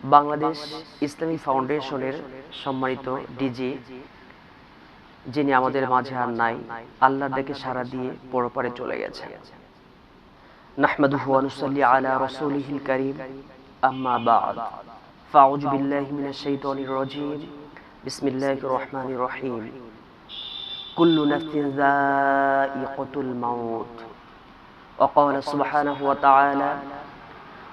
বাংলাদেশ ইসলামী ফাউন্ডেশনের সম্মানিত ডিজি যিনি আমাদের মাঝে আর নাই আল্লাহর ডেকে সারা দিয়ে পরপারে চলে গেছে নাহমাদুহু ওয়া নুসাল্লি আলা রাসূলিহিল কারীম আম্মা বা'দ ফাউযু বিল্লাহি মিনাশ শাইতানির রাজীম বিসমিল্লাহির রহমানির রহিম কুল্লু নাফসিন যায়িকাতুল মাউত وقال سبحانه وتعالى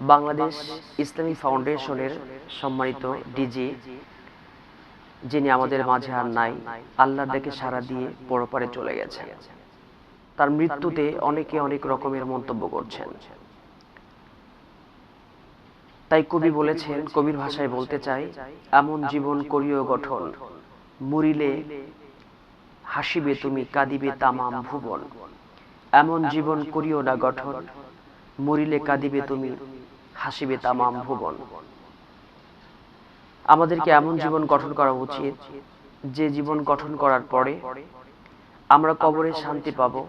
বাংলাদেশ ইসলামী ফাউন্ডেশনের সম্মানিত ডিজি, যিনি আমাদের মাঝে আর নাই, আল্লাহর ডেকে সারা দিয়ে পরপারে চলে গেছে। তার মৃত্যুতে অনেকে অনেক রকমের মন্তব্য করছেন। তাই কবি বলেছেন, কবির ভাষায় বলতে চাই, এমন জীবন করিও গঠন, মরিলে হাসিবে তুমি, কাঁদিবে তামাম ভুবন। এমন জীবন করিও না গঠন, মরিলে কাঁদিবে তুমি হাসিবে তামাম ভুবন। আমাদেরকে এমন জীবন গঠন করা উচিত যে জীবন গঠন করার পরে আমরা কবরে শান্তি পাবো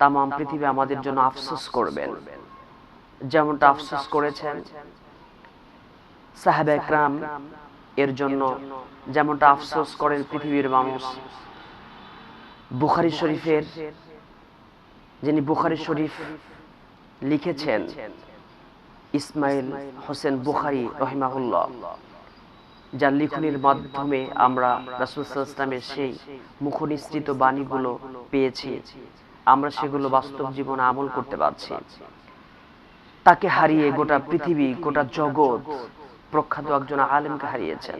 তামাম পৃথিবী আমাদের জন্য আফসোস করবেন। যেমনটা আফসোস করেছেন সাহেব একরাম এর জন্য যেমনটা আফসোস করেন পৃথিবীর মানুষ। বুখারি শরীফের যিনি বুখারি শরীফ লিখেছেন। ইসমাইল হোসেন বুখারি রহিমাহুল্লাহ। যার লিখনির মাধ্যমে আমরা রাসুলামের সেই মুখনিসৃত বাণীগুলো পেয়েছি। আমরা সেগুলো বাস্তব জীবনে আমল করতে পারছি। তাকে হারিয়ে গোটা পৃথিবী, গোটা জগৎ প্রখ্যাত একজন আলেমকে হারিয়েছেন।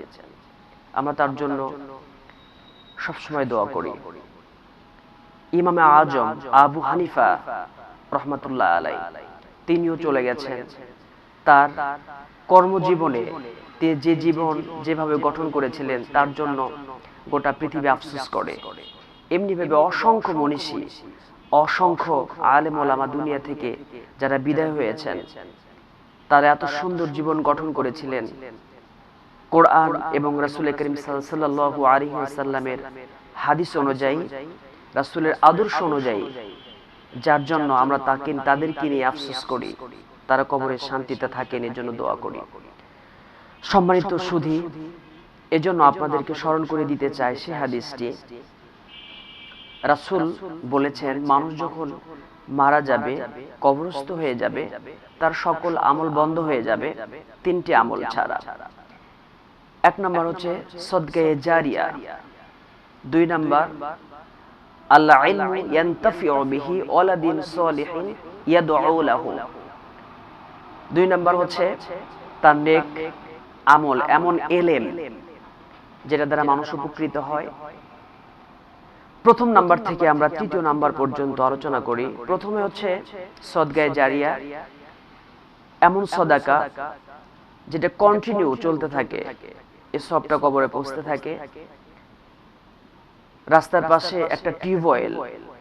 আমরা তার জন্য সবসময় দোয়া করি। ইমামে আজম আবু হানিফা রহমতুল্লাহ আলাই তিনিও চলে গেছেন তার কর্মজীবনে যে জীবন যেভাবে গঠন করেছিলেন তার জন্য গোটা পৃথিবী আফসোস করে। এমনি ভাবে অসংখ্য মনীষী অসংখ্য আলেম ওলামা দুনিয়া থেকে যারা বিদায় হয়েছেন তারা এত সুন্দর জীবন গঠন করেছিলেন। কোরআন এবং রাসুল করিম সাল্লাহ আলী সাল্লামের হাদিস অনুযায়ী রাসুলের আদর্শ অনুযায়ী যার জন্য আমরা তাকে তাদেরকে নিয়ে আফসোস করি। তারা কবরের শান্তিতে থাকেন এর জন্য দোয়া করি। সম্মানিত সুধী এজন্য আপনাদেরকে স্মরণ করে দিতে চাই সে হাদিসটি। রাসুল বলেছেন মানুষ যখন মারা যাবে কবরস্থ হয়ে যাবে তার সকল আমল বন্ধ হয়ে যাবে তিনটি আমল ছাড়া। এক নম্বর হচ্ছে সদগায়ে জারিয়া। দুই নম্বর আল্লাহ ইলমু ইয়ানতাফিউ বিহি ওয়ালাদিন সলিহিন ইয়াদউ লাহু দুই নাম্বার হচ্ছে তার নেক আমল এমন এলেম যেটা দ্বারা মানুষ উপকৃত হয়। প্রথম নাম্বার থেকে আমরা তৃতীয় নাম্বার পর্যন্ত আলোচনা করি। প্রথমে হচ্ছে সদগায়ে জারিয়া। এমন সদাকা যেটা কন্টিনিউ চলতে থাকে। এ সবটা কবরে পৌঁছতে থাকে। রাস্তার পাশে একটা টিউবওয়েল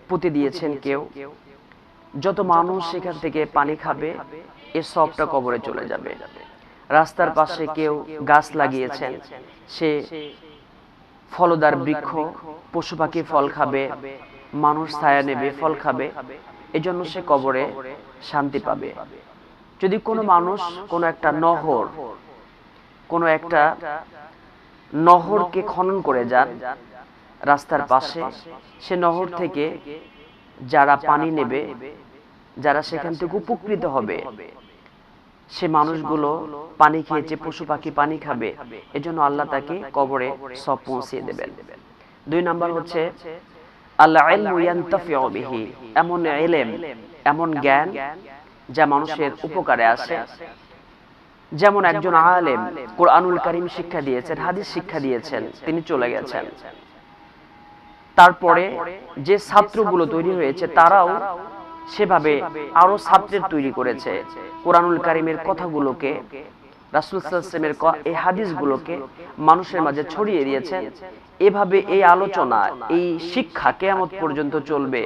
পুঁতে দিয়েছেন কেউ। যত মানুষ সেখান থেকে পানি খাবে এ সবটা কবরে চলে যাবে। রাস্তার পাশে কেউ গাছ লাগিয়েছেন। সে ফলদার বৃক্ষ পশু পাখি ফল খাবে মানুষ ছায়া নেবে ফল খাবে। এজন্য সে কবরে শান্তি পাবে। যদি কোনো মানুষ কোনো একটা নহর কোনো একটা নহরকে খনন করে যান রাস্তার পাশে সে নহর থেকে যারা পানি নেবে যারা সেখান থেকে উপকৃত হবে। সে মানুষগুলো পানি খেয়েছে পশু পাখি পানি খাবে, এজন্য আল্লাহ তাকে কবরে সব পৌঁছিয়ে দেবেন। দুই নাম্বার হচ্ছে আল্লাহ এমন এলেম এমন জ্ঞান যা মানুষের উপকারে আসে। যেমন একজন আলেম কোরআনুল করিম শিক্ষা দিয়েছেন, হাদিস শিক্ষা দিয়েছেন, তিনি চলে গেছেন। তারপরে যে ছাত্রগুলো তৈরি হয়েছে, তারাও সেভাবে আরও ছাত্রের তৈরি করেছে। কোরআনুল কারিমের কথাগুলোকে রাসুল সাল্লামের এই হাদিসগুলোকে মানুষের মাঝে ছড়িয়ে দিয়েছেন এভাবে এই আলোচনা এই শিক্ষা কেয়ামত পর্যন্ত চলবে।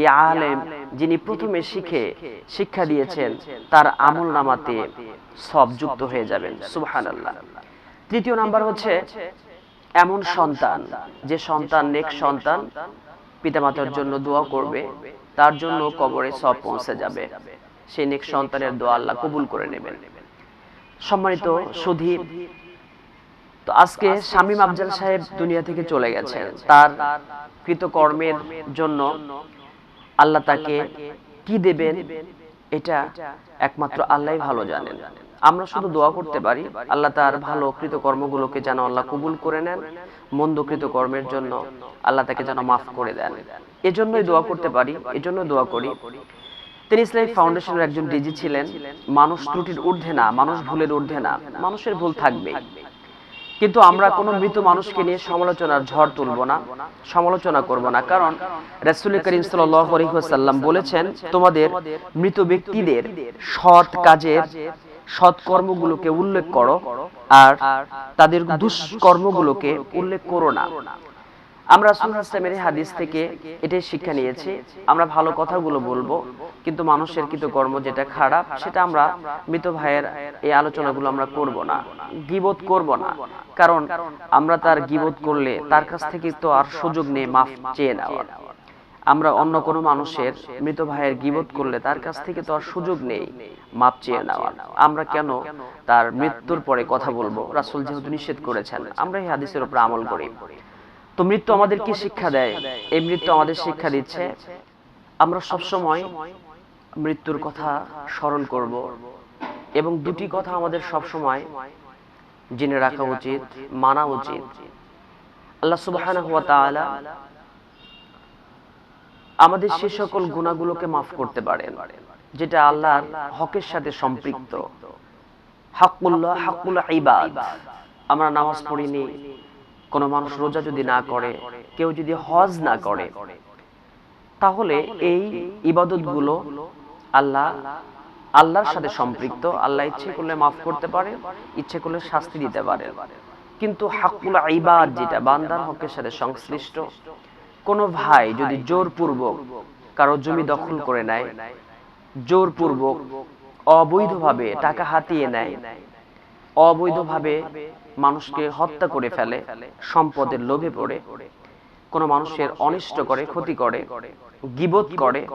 এই আলেম যিনি প্রথমে শিখে শিক্ষা দিয়েছেন তার আমল নামাতে সব যুক্ত হয়ে যাবেন। আল্লাহ তৃতীয় নাম্বার হচ্ছে এমন সন্তান যে সন্তান নেক সন্তান পিতামাতার জন্য দোয়া করবে। তার জন্য কবরে সব পৌঁছে যাবে। সেই নেক সন্তানের দোয়া আল্লাহ কবুল করে নেবেন। সম্মানিত সুধী তো আজকে শামীম আফজাল সাহেব দুনিয়া থেকে চলে গেছেন। তার কৃতকর্মের জন্য আল্লাহ তাকে কি দেবেন? এটা একমাত্র আল্লাহ ভালো জানেন। আমরা শুধু দোয়া করতে পারি আল্লাহ তার ভালো কৃতকর্মগুলোকে যেন আল্লাহ কবুল করে নেন মন্দ কৃতকর্মের জন্য আল্লাহ তাকে যেন মাফ করে দেন। এজন্যই দোয়া করতে পারি এজন্য দোয়া করি। তিনি ইসলামিক ফাউন্ডেশনের একজন ডিজি ছিলেন। মানুষ ত্রুটির ঊর্ধ্বে না মানুষ ভুলের ঊর্ধ্বে না মানুষের ভুল থাকবে কিন্তু আমরা কোনো মৃত মানুষকে নিয়ে সমালোচনার ঝড় তুলব না সমালোচনা করব না। কারণ রাসূল করিম সাল্লাল্লাহু আলাইহি ওয়াসাল্লাম বলেছেন তোমাদের মৃত ব্যক্তিদের সৎ কাজের সৎ কর্মগুলোকে উল্লেখ করো আর তাদের দুষ্কর্মগুলোকে উল্লেখ করো না। আমরা রাসূল হাদিস থেকে এটাই শিক্ষা নিয়েছি। আমরা ভালো কথাগুলো বলব, কিন্তু মানুষের কিন্তু কর্ম যেটা খারাপ, সেটা আমরা মৃত ভাইয়ের এই আলোচনাগুলো আমরা করব না, গিবত করব না। কারণ আমরা তার গিবত করলে তার কাছ থেকে তো আর সুযোগ নেই, মাফ চেয়ে নেওয়ার। আমরা অন্য কোনো মানুষের মৃত ভাইয়ের গিবত করলে তার কাছ থেকে তো আর সুযোগ নেই। মাপ চেয়ে নেওয়ার আমরা কেন তার মৃত্যুর পরে কথা বলব? রাসূল যেহেতু নিষেধ করেছেন, আমরা এই হাদিসের উপর আমল করি। তো মৃত্যু আমাদের কি শিক্ষা দেয়? এই মৃত্যু আমাদের শিক্ষা দিচ্ছে, আমরা সব সময় মৃত্যুর কথা স্মরণ করব এবং দুটি কথা আমাদের সব সময় জেনে রাখা উচিত, মানা উচিত। আল্লাহ তাআলা আমাদের সে সকল গুণাগুলোকে মাফ করতে পারেন যেটা আল্লাহর হকের সাথে সম্পৃক্ত। হাক্কুল্লাহ হাক্কুল ইবাদ। আমরা নামাজ পড়িনি কোনো মানুষ রোজা যদি না করে কেউ যদি হজ না করে তাহলে এই ইবাদতগুলো আল্লাহ আল্লাহর সাথে সম্পৃক্ত আল্লাহ ইচ্ছে করলে মাফ করতে পারে ইচ্ছে করলে শাস্তি দিতে পারে। কিন্তু হাকুল ইবাদ যেটা বান্দার হকের সাথে সংশ্লিষ্ট। কোনো ভাই যদি জোরপূর্বক কারও জমি দখল করে নেয় জোরপূর্বক অবৈধভাবে টাকা হাতিয়ে নেয় অবৈধভাবে মানুষকে হত্যা করে ফেলে সম্পদের লোভে পড়ে কোনো মানুষের অনিষ্ট করে ক্ষতি করে গিবত করে।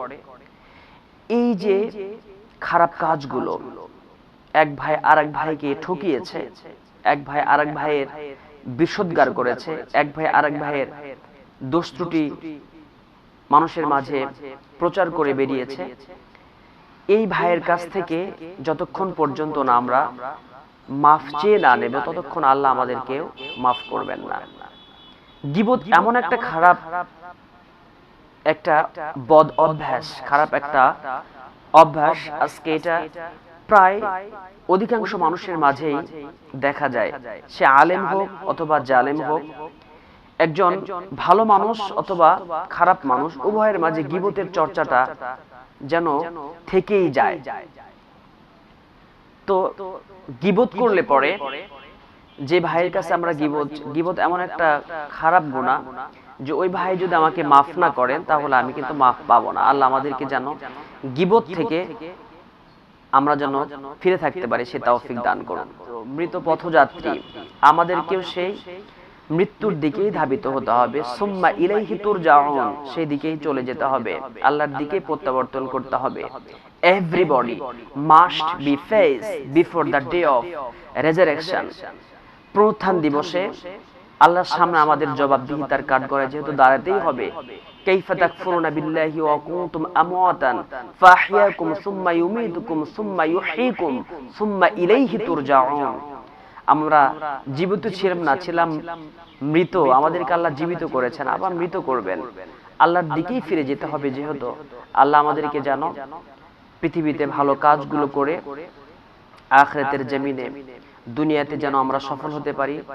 এই যে খারাপ কাজগুলো এক ভাই আর এক ভাইকে ঠকিয়েছে এক ভাই আর এক ভাইয়ের বিষোদ্গার করেছে এক ভাই আর এক ভাইয়ের দোষ ত্রুটি মানুষের মাঝে প্রচার করে বেরিয়েছে। এই ভাইয়ের কাছ থেকে যতক্ষণ পর্যন্ত না আমরা মাফ চেয়ে না নেবে, ততক্ষণ আল্লাহ আমাদেরকেও মাফ করবেন না। গিবত এমন একটা খারাপ একটা বদ অভ্যাস, খারাপ একটা অভ্যাস। আজকে এটা প্রায় অধিকাংশ মানুষের মাঝেই দেখা যায়। সে আলেম হোক অথবা জালেম হোক একজন ভালো মানুষ অথবা খারাপ মানুষ উভয়ের মাঝে গিবতের চর্চাটা যেন থেকেই যায়। তো গিবত করলে পরে যে ভাইয়ের কাছে আমরা গিবত গিবত এমন একটা খারাপ গুণা যে ওই ভাই যদি আমাকে মাফ না করেন তাহলে আমি কিন্তু মাফ পাবো না। আল্লাহ আমাদেরকে যেন গিবত থেকে আমরা যেন ফিরে থাকতে পারি সে তৌফিক দান করুন। মৃত পথযাত্রী আমাদেরকেও সেই মৃত্যুর দিকেই ধাবিত হতে হবে। সুম্মা ইলাইহি তুরজাউন সেই দিকেই চলে যেতে হবে। আল্লাহর দিকে প্রত্যাবর্তন করতে হবে। Everybody must be face before the day of resurrection প্রত্যান দিবসে আল্লাহর সামনে আমাদের জবাবদিহিতার কাঠ করে যেহেতু দাঁড়াতেই হবে। কাইফা তাকফুরুনা বিল্লাহি ওয়া কুনতুম আমওয়াতান ফাহিয়াকুম সুম্মা ইউমীতুকুম সুম্মা ইউহয়িকুম সুম্মা ইলাইহি তুরজাউন। আমরা জীবিত ছিলাম না ছিলাম মৃত আমাদেরকে আল্লাহ জীবিত করেছেন আবার মৃত করবেন। আল্লাহর দিকেই ফিরে যেতে হবে যেহেতু। আল্লাহ আমাদেরকে যেন পৃথিবীতে ভালো কাজগুলো করে আখরেতের জমিনে দুনিয়াতে যেন আমরা সফল হতে পারি।